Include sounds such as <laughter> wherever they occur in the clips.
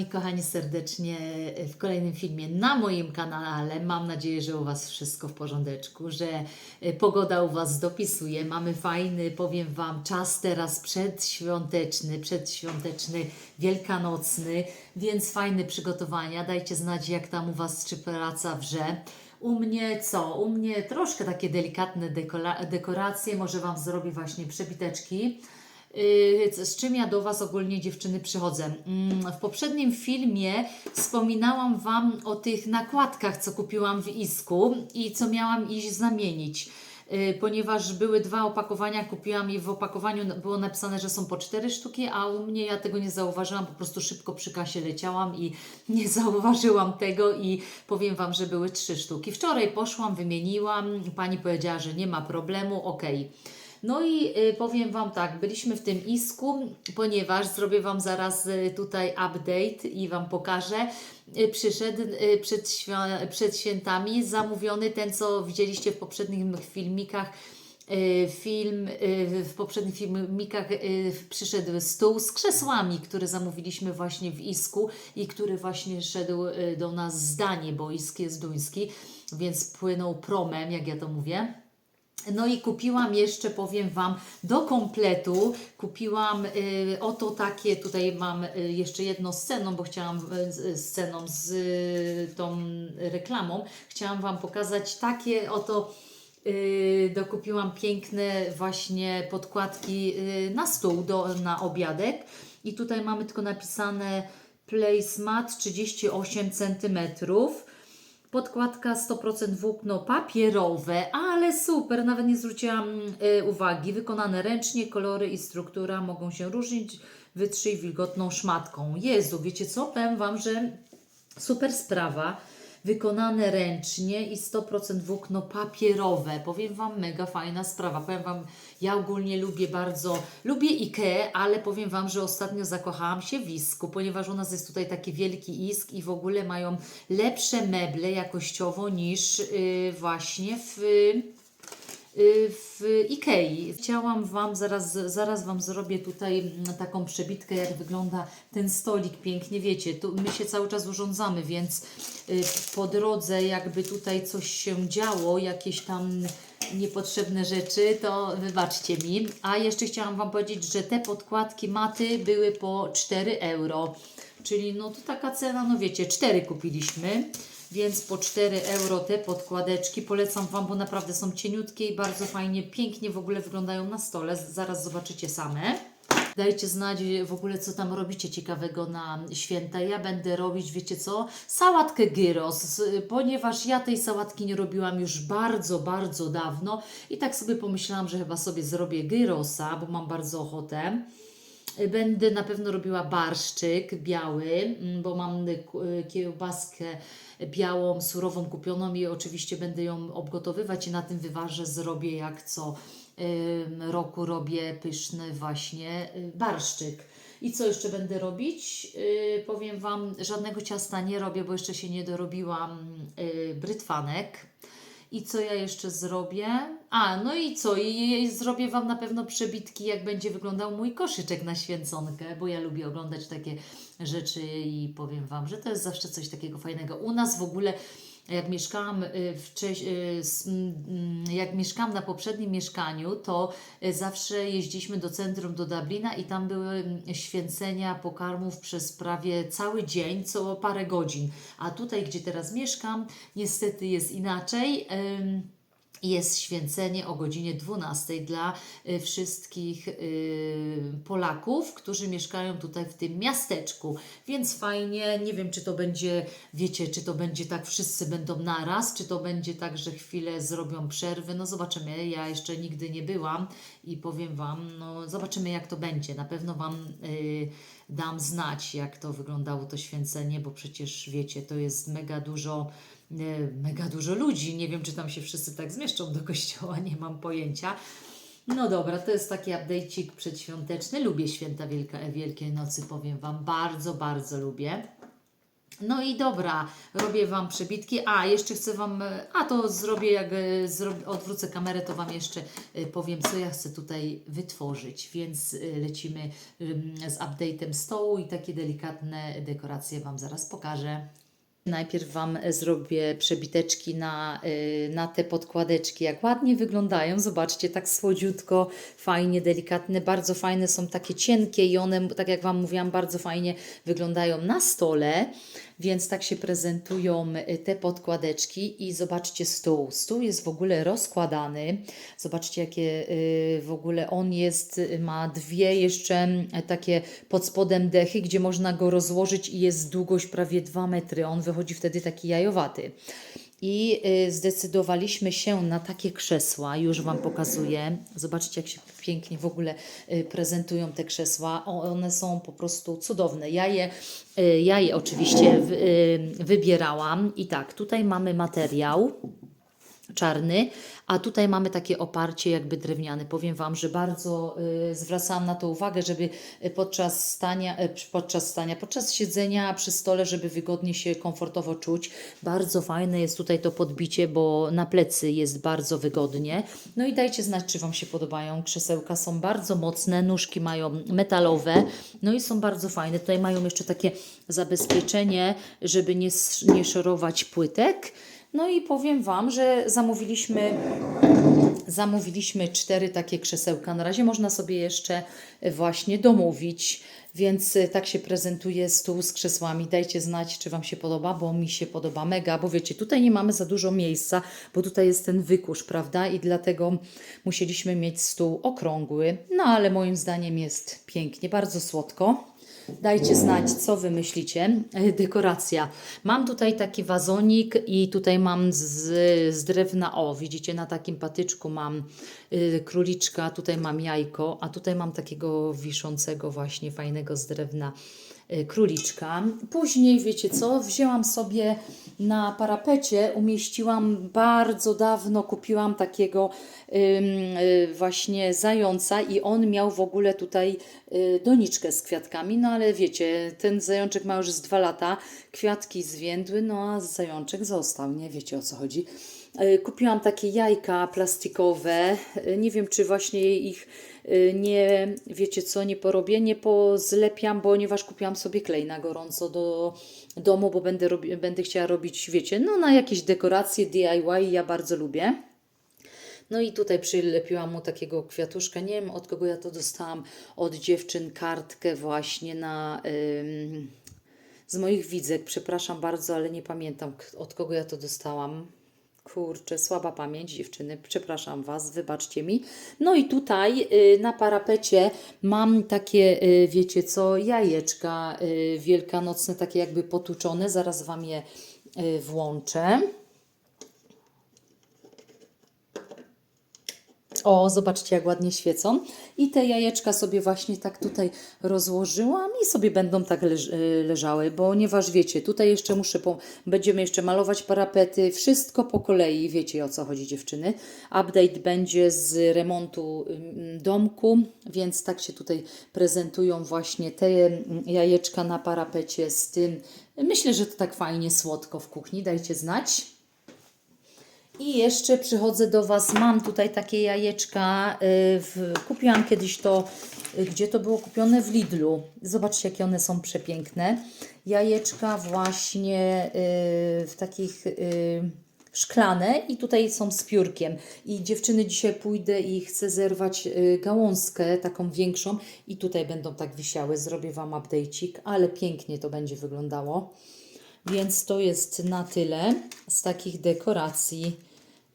Wami, kochani, serdecznie w kolejnym filmie na moim kanale. Mam nadzieję, że u Was wszystko w porządeczku, że e, pogoda u Was dopisuje. Mamy fajny, powiem Wam, czas teraz przedświąteczny, przedświąteczny, wielkanocny, więc fajne przygotowania. Dajcie znać, jak tam u Was, czy praca wrze. U mnie co? U mnie troszkę takie delikatne dekoracje. Może Wam zrobię właśnie przebiteczki. Yy, z czym ja do Was ogólnie dziewczyny przychodzę. Mm, W poprzednim filmie wspominałam Wam o tych nakładkach, co kupiłam w Isku i co miałam iść zamienić. Yy, Ponieważ były dwa opakowania, kupiłam je w opakowaniu, było napisane, że są po cztery sztuki, a u mnie ja tego nie zauważyłam, po prostu szybko przy kasie leciałam i <laughs> nie zauważyłam tego i powiem Wam, że były trzy sztuki. Wczoraj poszłam, wymieniłam, pani powiedziała, że nie ma problemu, okej. No i y, powiem Wam tak, byliśmy w tym isku, ponieważ zrobię Wam zaraz y, tutaj update i Wam pokażę. Y, przyszedł przed, przed świętami zamówiony ten, co widzieliście w poprzednich filmikach. Film, w poprzednich filmikach przyszedł stół z krzesłami, który zamówiliśmy właśnie w Isku i który właśnie szedł do nas z Danii, bo Isk jest duński, więc płynął promem, jak ja to mówię. No i kupiłam jeszcze, powiem Wam, do kompletu. Kupiłam y, oto takie, tutaj mam y, jeszcze jedną sceną, bo chciałam y, z- z y, tą reklamą, chciałam Wam pokazać takie oto y, dokupiłam piękne właśnie podkładki y, na stół, do, na obiadek. I tutaj mamy tylko napisane placemat 38 centymetrów. Podkładka 100% włókno papierowe, ale super, nawet nie zwróciłam y, uwagi. Wykonane ręcznie, kolory i struktura mogą się różnić. Wytrzyj wilgotną szmatką. Jezu, wiecie co? Powiem Wam, że super sprawa. Wykonane ręcznie i 100% włókno papierowe. Powiem Wam, mega fajna sprawa. Powiem Wam, ja ogólnie lubię bardzo, lubię Ikea, ale powiem Wam, że ostatnio zakochałam się w Isku, ponieważ u nas jest tutaj taki wielki Isk i w ogóle mają lepsze meble jakościowo niż yy, właśnie w... y, w Ikei. Chciałam Wam, zaraz, zaraz Wam zrobię tutaj mm, taką przebitkę, jak wygląda ten stolik pięknie. Wiecie, tu my się cały czas urządzamy, więc y, po drodze jakby tutaj coś się działo, jakieś tam niepotrzebne rzeczy, to wybaczcie mi. A jeszcze chciałam Wam powiedzieć, że te podkładki maty były po 4 euro. Czyli no to taka cena, no wiecie, 4 kupiliśmy. Więc po 4 euro te podkładeczki polecam Wam, bo naprawdę są cieniutkie i bardzo fajnie, pięknie w ogóle wyglądają na stole. Zaraz zobaczycie same. Dajcie znać w ogóle, co tam robicie ciekawego na święta. Ja będę robić, wiecie co? Sałatkę gyros, ponieważ ja tej sałatki nie robiłam już bardzo, bardzo dawno i tak sobie pomyślałam, że chyba sobie zrobię gyrosa, bo mam bardzo ochotę. Będę na pewno robiła barszczyk biały, mm, bo mam y, y, kiełbaskę białą, surową kupioną i oczywiście będę ją obgotowywać i na tym wywarze zrobię jak co roku robię pyszny właśnie y, barszczyk. I co jeszcze będę robić? Powiem Wam, żadnego ciasta nie robię, bo jeszcze się nie dorobiłam brytwanek. I co ja jeszcze zrobię? A, no i co? I, i zrobię Wam na pewno przebitki, jak będzie wyglądał mój koszyczek na święconkę, bo ja lubię oglądać takie rzeczy i powiem Wam, że to jest zawsze coś takiego fajnego. U nas w ogóle, jak mieszkałam y, wcześniej, jak mieszkałam na poprzednim mieszkaniu, to y, zawsze jeździliśmy do centrum, do Dublina i tam były święcenia pokarmów przez prawie cały dzień, co parę godzin. A tutaj, gdzie teraz mieszkam, niestety jest inaczej. Jest święcenie o godzinie 12 dla y, wszystkich y, Polaków, którzy mieszkają tutaj w tym miasteczku. Więc fajnie, nie wiem czy to będzie, wiecie, czy to będzie tak, wszyscy będą naraz, czy to będzie tak, że chwilę zrobią przerwy. No zobaczymy, ja jeszcze nigdy nie byłam i powiem Wam, no zobaczymy jak to będzie. Na pewno Wam y, dam znać, jak to wyglądało to święcenie, bo przecież wiecie, to jest mega dużo mega dużo ludzi. Nie wiem, czy tam się wszyscy tak zmieszczą do kościoła, nie mam pojęcia. No dobra, to jest taki update'cik przedświąteczny. Lubię święta Wielka, Wielkiej Nocy, powiem Wam. Bardzo, bardzo lubię. No i dobra, robię Wam przebitki. A, jeszcze chcę Wam, e, a to zrobię, jak e, odwrócę kamerę, to Wam jeszcze e, powiem, co ja chcę tutaj wytworzyć. Więc e, lecimy z update'em stołu i takie delikatne dekoracje Wam zaraz pokażę. Najpierw Wam e, zrobię przebiteczki na, y, na te podkładeczki, jak ładnie wyglądają. Zobaczcie, tak słodziutko, fajnie, delikatne, bardzo fajne są takie cienkie i one, tak jak Wam mówiłam, bardzo fajnie wyglądają na stole. Więc tak się prezentują y, te podkładeczki i zobaczcie stół. Stół jest w ogóle rozkładany. Zobaczcie, jakie y, w ogóle on jest, y, ma dwie jeszcze takie pod spodem dechy, gdzie można go rozłożyć i jest długość prawie 2 metry. On wychodzi wtedy taki jajowaty. I y, zdecydowaliśmy się na takie krzesła, już Wam pokazuję. Zobaczcie, jak się pięknie w ogóle y, prezentują te krzesła. One są po prostu cudowne. Ja je, y, ja je oczywiście wybierałam. I tak, tutaj mamy materiał czarny, a tutaj mamy takie oparcie jakby drewniane. Powiem Wam, że bardzo y, zwracałam na to uwagę, żeby y, podczas stania, y, podczas stania, podczas siedzenia przy stole, żeby wygodnie się komfortowo czuć. Bardzo fajne jest tutaj to podbicie, bo na plecy jest bardzo wygodnie. No i dajcie znać, czy Wam się podobają. Krzesełka są bardzo mocne, nóżki mają metalowe, no i są bardzo fajne. Tutaj mają jeszcze takie zabezpieczenie, żeby nie, nie szorować płytek. No i powiem Wam, że zamówiliśmy, zamówiliśmy cztery takie krzesełka. Na razie można sobie jeszcze właśnie domówić, więc y, tak się prezentuje stół z krzesłami. Dajcie znać, czy Wam się podoba, bo mi się podoba mega, bo wiecie, tutaj nie mamy za dużo miejsca, bo tutaj jest ten wykurz, prawda? I dlatego musieliśmy mieć stół okrągły, no ale moim zdaniem jest pięknie, bardzo słodko. Dajcie znać, co wy myślicie. E, Dekoracja. Mam tutaj taki wazonik i tutaj mam z, z drewna. O, widzicie, na takim patyczku mam y, króliczka, tutaj mam jajko, a tutaj mam takiego wiszącego, właśnie fajnego z drewna króliczka. Później, wiecie co, wzięłam sobie na parapecie, umieściłam bardzo dawno, kupiłam takiego y, właśnie zająca i on miał w ogóle tutaj y, doniczkę z kwiatkami, no ale wiecie, ten zajączek ma już z dwa lata, kwiatki zwiędły, no a zajączek został, nie wiecie o co chodzi. Y, Kupiłam takie jajka plastikowe. Y, Nie wiem, czy właśnie ich y, nie, wiecie co, nie porobię, nie pozlepiam, ponieważ kupiłam sobie klej na gorąco do domu, bo będę, robi, będę chciała robić, wiecie, no na jakieś dekoracje DIY, ja bardzo lubię. No i tutaj przylepiłam mu takiego kwiatuszka. Nie wiem od kogo ja to dostałam. Od dziewczyn kartkę właśnie na. Ym, z moich widzek. Przepraszam bardzo, ale nie pamiętam od kogo ja to dostałam. Kurczę, słaba pamięć dziewczyny, przepraszam Was, wybaczcie mi. No i tutaj y, na parapecie mam takie, y, wiecie co, jajeczka y, wielkanocne, takie jakby potłuczone. Zaraz Wam je włączę. O, zobaczcie, jak ładnie świecą. I te jajeczka sobie właśnie tak tutaj rozłożyłam i sobie będą tak leż y, leżały, ponieważ wiecie, tutaj jeszcze muszę, będziemy jeszcze malować parapety, wszystko po kolei, wiecie o co chodzi dziewczyny. Update będzie z remontu ym, domku, więc tak się tutaj prezentują właśnie te ym, jajeczka na parapecie z tym. Myślę, że to tak fajnie słodko w kuchni, dajcie znać. I jeszcze przychodzę do Was. Mam tutaj takie jajeczka. y, W, kupiłam kiedyś to, y, gdzie to było kupione? W Lidlu. Zobaczcie, jakie one są przepiękne. Jajeczka właśnie y, w takich szklane i tutaj są z piórkiem. I dziewczyny, dzisiaj pójdę i chcę zerwać gałązkę taką większą i tutaj będą tak wisiały. Zrobię Wam update'cik, ale pięknie to będzie wyglądało. Więc to jest na tyle z takich dekoracji.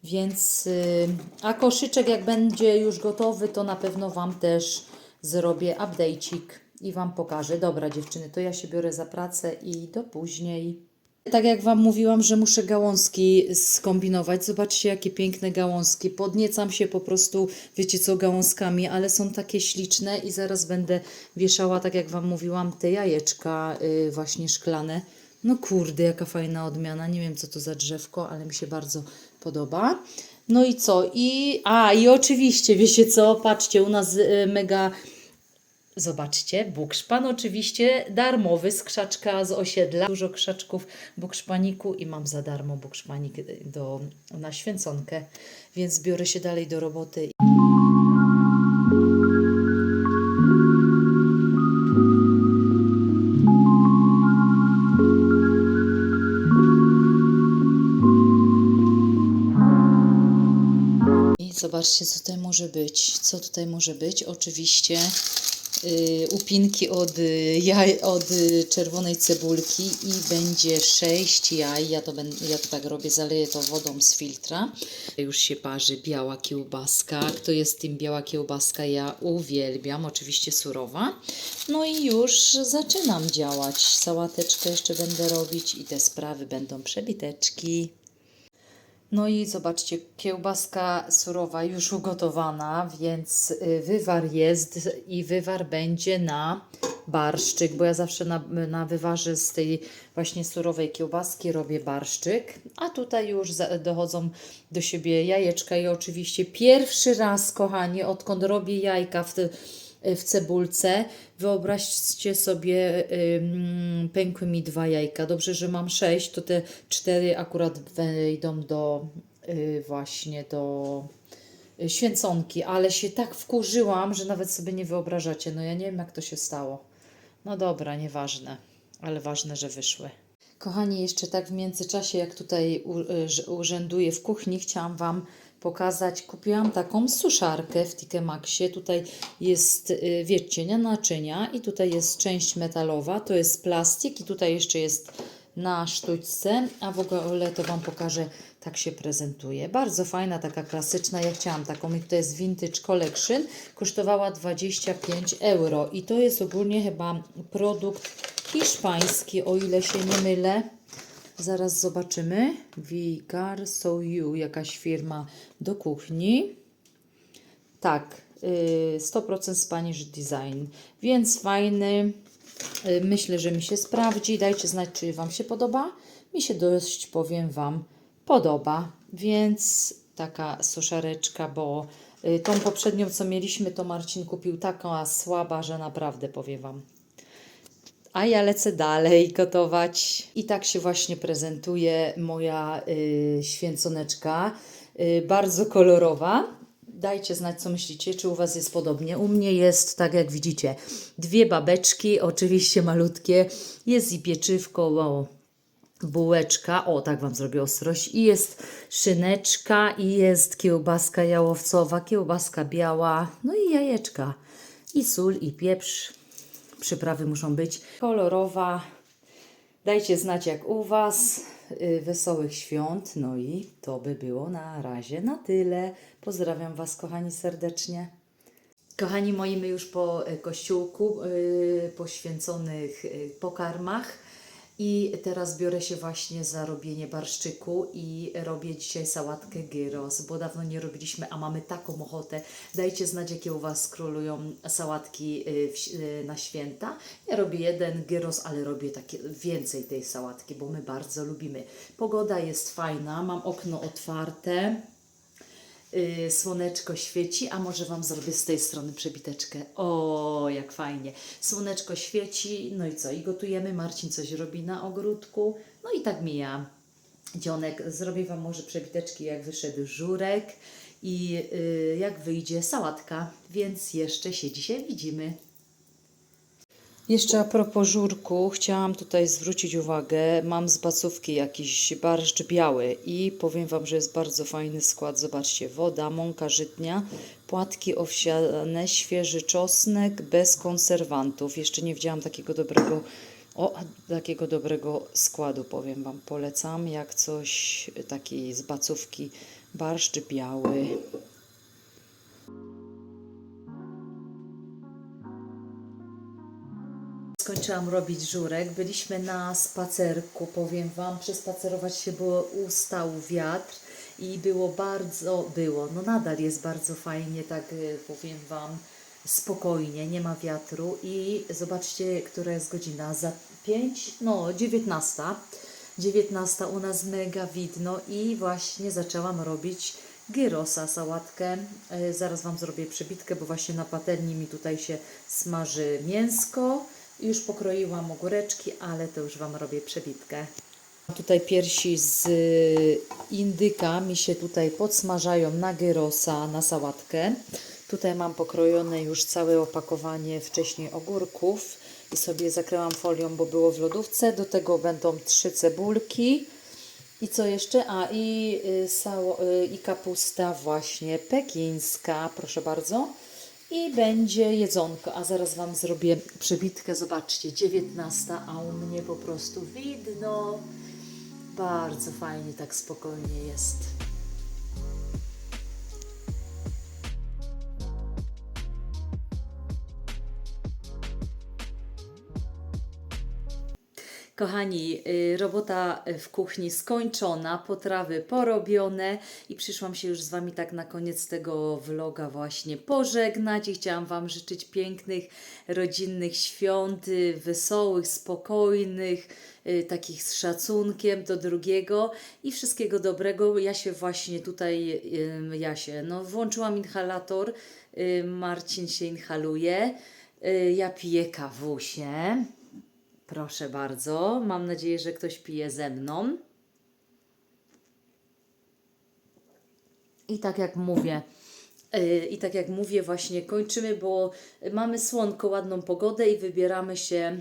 Więc, y, a koszyczek jak będzie już gotowy, to na pewno Wam też zrobię update'cik i Wam pokażę. Dobra dziewczyny, to ja się biorę za pracę i do później. Tak jak Wam mówiłam, że muszę gałązki skombinować. Zobaczcie, jakie piękne gałązki. Podniecam się po prostu, wiecie co, gałązkami, ale są takie śliczne i zaraz będę wieszała, tak jak Wam mówiłam, te jajeczka y, właśnie szklane. No kurde, jaka fajna odmiana. Nie wiem, co to za drzewko, ale mi się bardzo podoba. No i co? I, a, i oczywiście, wiecie co, patrzcie, u nas y, mega Zobaczcie, bukszpan oczywiście darmowy z krzaczka z osiedla. Dużo krzaczków bukszpaniku i mam za darmo bukszpanik do, na święconkę, więc biorę się dalej do roboty. Zobaczcie, co tutaj może być. Co tutaj może być? Oczywiście y, upinki od, y, jaj, od y, czerwonej cebulki i będzie 6 jaj. Ja to, będę, ja to tak robię, zaleję to wodą z filtra. Już się parzy biała kiełbaska. Kto jest tym biała kiełbaska? Ja uwielbiam, oczywiście surowa. No i już zaczynam działać. Sałateczkę jeszcze będę robić i te sprawy będą przebiteczki. No i zobaczcie, kiełbaska surowa już ugotowana, więc y, wywar jest i wywar będzie na barszczyk, bo ja zawsze na, na wywarze z tej właśnie surowej kiełbaski robię barszczyk, a tutaj już dochodzą do siebie jajeczka i oczywiście pierwszy raz, kochani, odkąd robię jajka w, te, w cebulce, wyobraźcie sobie, pękły mi dwa jajka. Dobrze, że mam sześć, to te cztery akurat wejdą do y, właśnie do y, święconki, ale się tak wkurzyłam, że nawet sobie nie wyobrażacie. No ja nie wiem, jak to się stało. No dobra, nieważne, ale ważne, że wyszły. Kochani, jeszcze tak w międzyczasie, jak tutaj y, urzęduję w kuchni, chciałam Wam pokazać. Kupiłam taką suszarkę w TK Maxie. Tutaj jest, y, wiecie, nie naczynia i tutaj jest część metalowa, to jest plastik i tutaj jeszcze jest na sztućce, a w ogóle to Wam pokażę, tak się prezentuje. Bardzo fajna, taka klasyczna, ja chciałam taką i to jest Vintage Collection, kosztowała 25 euro i to jest ogólnie chyba produkt hiszpański, o ile się nie mylę. Zaraz zobaczymy. Vigar So You, jakaś firma do kuchni. Tak, y, 100% Spanish Design, więc fajny. Y, Myślę, że mi się sprawdzi. Dajcie znać, czy Wam się podoba. Mi się dość, powiem Wam, podoba. Więc taka suszareczka, bo y, tą poprzednią, co mieliśmy, to Marcin kupił taka słaba, że naprawdę powiem Wam. A ja lecę dalej gotować. I tak się właśnie prezentuje moja y, święconeczka. Y, bardzo kolorowa. Dajcie znać, co myślicie, czy u Was jest podobnie. U mnie jest, tak jak widzicie, dwie babeczki, oczywiście malutkie. Jest i pieczywko, o, bułeczka, o tak Wam zrobię ostrość, i jest szyneczka, i jest kiełbaska jałowcowa, kiełbaska biała, no i jajeczka, i sól, i pieprz. Przyprawy muszą być kolorowa. Dajcie znać jak u Was. Y, Wesołych świąt. No i to by było na razie na tyle. Pozdrawiam Was, kochani, serdecznie. Kochani moi, my już po y, kościółku, y, poświęconych pokarmach i teraz biorę się właśnie za robienie barszczyku i robię dzisiaj sałatkę gyros, bo dawno nie robiliśmy, a mamy taką ochotę. Dajcie znać, jakie u Was królują sałatki y, y, na święta. Ja robię jeden gyros, ale robię takie więcej tej sałatki, bo my bardzo lubimy. Pogoda jest fajna, mam okno otwarte. Y, słoneczko świeci, a może Wam zrobię z tej strony przebiteczkę. O, jak fajnie. Słoneczko świeci, no i co? I gotujemy. Marcin coś robi na ogródku. No i tak mija. Dzionek, zrobię Wam może przebiteczki, jak wyszedł żurek i y, jak wyjdzie sałatka. Więc jeszcze się dzisiaj widzimy. Jeszcze a propos żurku, chciałam tutaj zwrócić uwagę. Mam z bacówki jakiś barszcz biały i powiem Wam, że jest bardzo fajny skład. Zobaczcie, woda, mąka żytnia, płatki owsiane, świeży czosnek, bez konserwantów. Jeszcze nie widziałam takiego dobrego, o, takiego dobrego składu, powiem Wam. Polecam, jak coś taki z bacówki, barszcz biały. Skończyłam robić żurek. Byliśmy na spacerku, powiem Wam. Przespacerować się, bo ustał wiatr i było bardzo, było, no nadal jest bardzo fajnie, tak y, powiem Wam, spokojnie, nie ma wiatru i zobaczcie, która jest godzina, za 5, no 19. 19 u nas mega widno i właśnie zaczęłam robić gyrosa, sałatkę. E, Zaraz Wam zrobię przebitkę, bo właśnie na patelni mi tutaj się smaży mięsko. Już pokroiłam ogóreczki, ale to już Wam robię przebitkę. Tutaj piersi z indyka mi się tutaj podsmażają na gyrosa, na sałatkę. Tutaj mam pokrojone już całe opakowanie wcześniej ogórków i sobie zakryłam folią, bo było w lodówce. Do tego będą trzy cebulki. I co jeszcze? A i, y, sało, y, i kapusta właśnie pekińska, proszę bardzo. I będzie jedzonko, a zaraz Wam zrobię przebitkę. Zobaczcie, 19, a u mnie po prostu widno. Bardzo fajnie, tak spokojnie jest. Kochani, y, robota w kuchni skończona, potrawy porobione i przyszłam się już z Wami tak na koniec tego vloga właśnie pożegnać i chciałam Wam życzyć pięknych, rodzinnych świąt, y, wesołych, spokojnych, y, takich z szacunkiem do drugiego i wszystkiego dobrego. Ja się właśnie tutaj, y, ja się, no włączyłam inhalator, y, Marcin się inhaluje, y, ja piję kawusię. Proszę bardzo. Mam nadzieję, że ktoś pije ze mną. I tak jak mówię, yy, i tak jak mówię, właśnie kończymy, bo mamy słonko, ładną pogodę i wybieramy się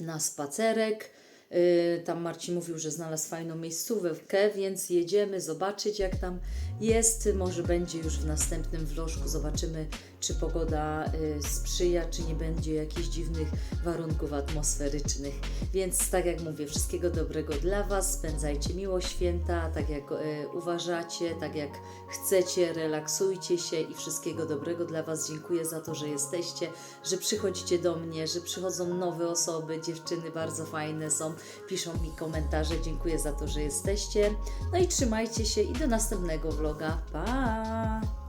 na spacerek. Yy, Tam Marcin mówił, że znalazł fajną miejscówkę, więc jedziemy zobaczyć, jak tam jest. Może będzie już w następnym vlożku. Zobaczymy, czy pogoda y, sprzyja, czy nie będzie jakichś dziwnych warunków atmosferycznych. Więc tak jak mówię, wszystkiego dobrego dla Was. Spędzajcie miło święta, tak jak y, uważacie, tak jak chcecie, relaksujcie się i wszystkiego dobrego dla Was. Dziękuję za to, że jesteście, że przychodzicie do mnie, że przychodzą nowe osoby, dziewczyny bardzo fajne są, piszą mi komentarze. Dziękuję za to, że jesteście. No i trzymajcie się i do następnego ヨパー